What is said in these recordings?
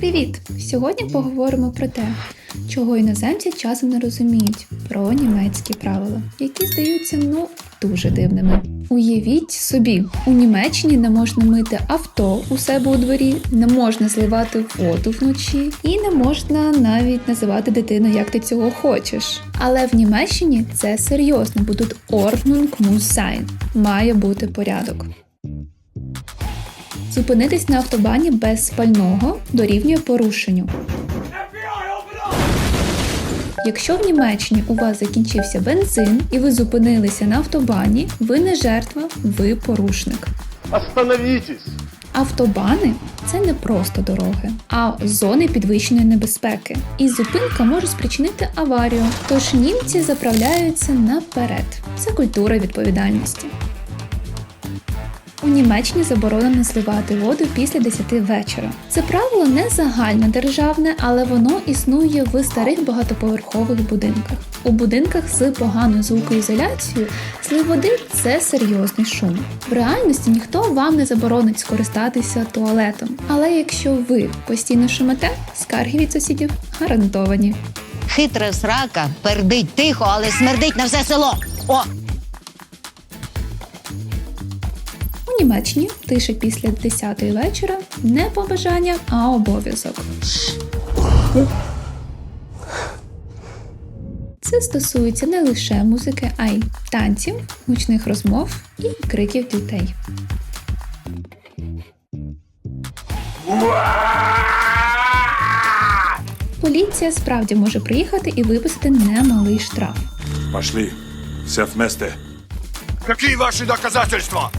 Привіт! Сьогодні поговоримо про те, чого іноземці часом не розуміють про німецькі правила, які здаються ну дуже дивними. Уявіть собі, у Німеччині не можна мити авто у себе у дворі, не можна зливати воду вночі, і не можна навіть називати дитину, як ти цього хочеш. Але в Німеччині це серйозно, бо тут Ordnung muss sein. має бути порядок. Зупинитись на автобані без спального дорівнює порушенню. Якщо в Німеччині у вас закінчився бензин і ви зупинилися на автобані, ви не жертва, ви порушник. Остановитесь! Автобани це не просто дороги, а зони підвищеної небезпеки. І зупинка може спричинити аварію. Тож німці заправляються наперед. Це культура відповідальності. Німеччині заборонено зливати воду після 10 вечора. Це правило не загальне державне, але воно існує в старих багатоповерхових будинках. У будинках з поганою звукоізоляцією злив води це серйозний шум. В реальності ніхто вам не заборонить скористатися туалетом. Але якщо ви постійно шумите, скарги від сусідів гарантовані. Хитра срака пердить тихо, але смердить на все село. О! У Німеччині тиша після 10 вечора не побажання, а обов'язок. Це стосується не лише музики, а й танців, гучних розмов і криків дітей. Поліція справді може приїхати і виписати немалий штраф. Пошли. Все вместе. Какие ваши доказательства?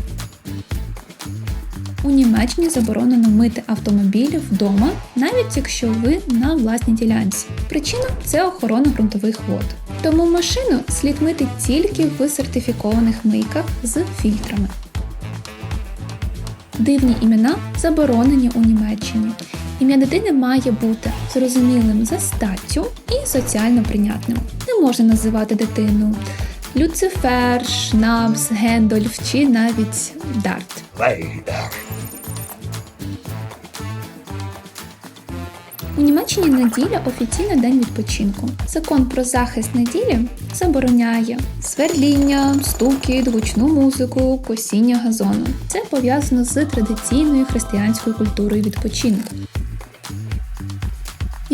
У Німеччині заборонено мити автомобілі вдома, навіть якщо ви на власній ділянці. Причина це охорона ґрунтових вод. Тому машину слід мити тільки в сертифікованих мийках з фільтрами. Дивні імена заборонені у Німеччині. Ім'я дитини має бути зрозумілим за статтю і соціально прийнятним. Не можна називати дитину Люцифер, Шнапс, Гендольф чи навіть Дарт. У Німеччині неділя офіційно день відпочинку. Закон про захист неділі забороняє свердління, стукіт, гучну музику, косіння газону. Це пов'язано з традиційною християнською культурою відпочинку.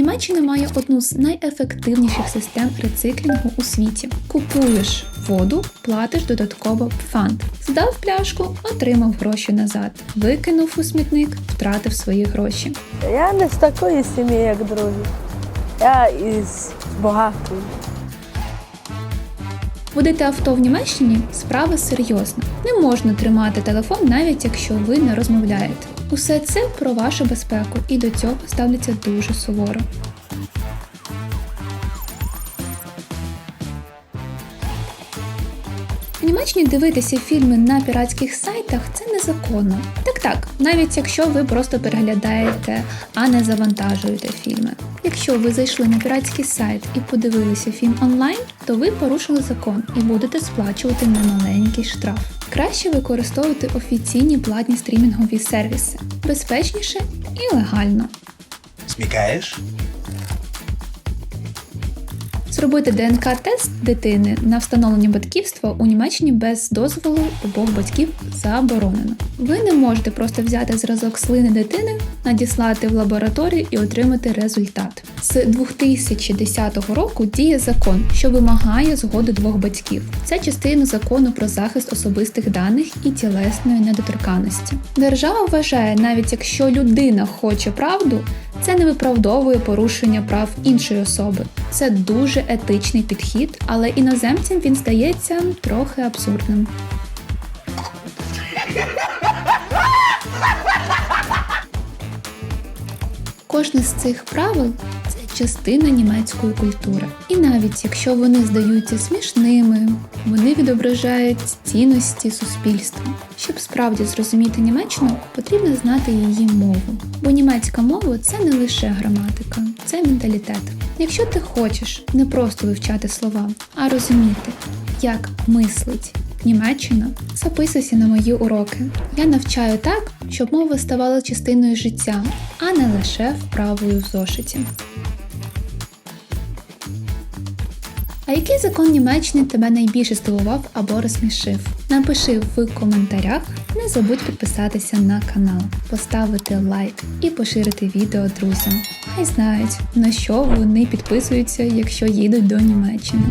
Німеччина має одну з найефективніших систем рециклінгу у світі. Купуєш воду, платиш додатково фанд. Здав пляшку, отримав гроші назад. Викинув у смітник, втратив свої гроші. Я не з такої сім'ї, як другі. Я із багатої. Водити авто в Німеччині справа серйозна. Не можна тримати телефон, навіть якщо ви не розмовляєте. Усе це про вашу безпеку, і до цього ставляться дуже суворо. В Німеччині дивитися фільми на піратських сайтах це незаконно. Так так, навіть якщо ви просто переглядаєте, а не завантажуєте фільми. Якщо ви зайшли на піратський сайт і подивилися фільм онлайн, то ви порушили закон і будете сплачувати немаленький штраф. Краще використовувати офіційні платні стрімінгові сервіси, безпечніше і легально. Смекаешь? Зробити ДНК-тест дитини на встановлення батьківства у Німеччині без дозволу обох батьків заборонено. Ви не можете просто взяти зразок слини дитини, надіслати в лабораторію і отримати результат. З 2010 року діє закон, що вимагає згоди двох батьків. Це частина закону про захист особистих даних і тілесної недоторканності. Держава вважає, навіть якщо людина хоче правду, це не виправдовує порушення прав іншої особи. Це дуже етичний підхід, але іноземцям він здається трохи абсурдним. Кожне з цих правил частина німецької культури. І навіть якщо вони здаються смішними, вони відображають цінності суспільства. Щоб справді зрозуміти Німеччину, потрібно знати її мову. Бо німецька мова це не лише граматика, це менталітет. Якщо ти хочеш не просто вивчати слова, а розуміти, як мислить Німеччина. Записуйся на мої уроки. Я навчаю так, щоб мова ставала частиною життя, а не лише вправою в зошиті. А який закон Німеччини тебе найбільше здивував або розсмішив? Напиши в коментарях. Не забудь підписатися на канал, поставити лайк і поширити відео друзям. Хай знають, на що вони підписуються, якщо їдуть до Німеччини.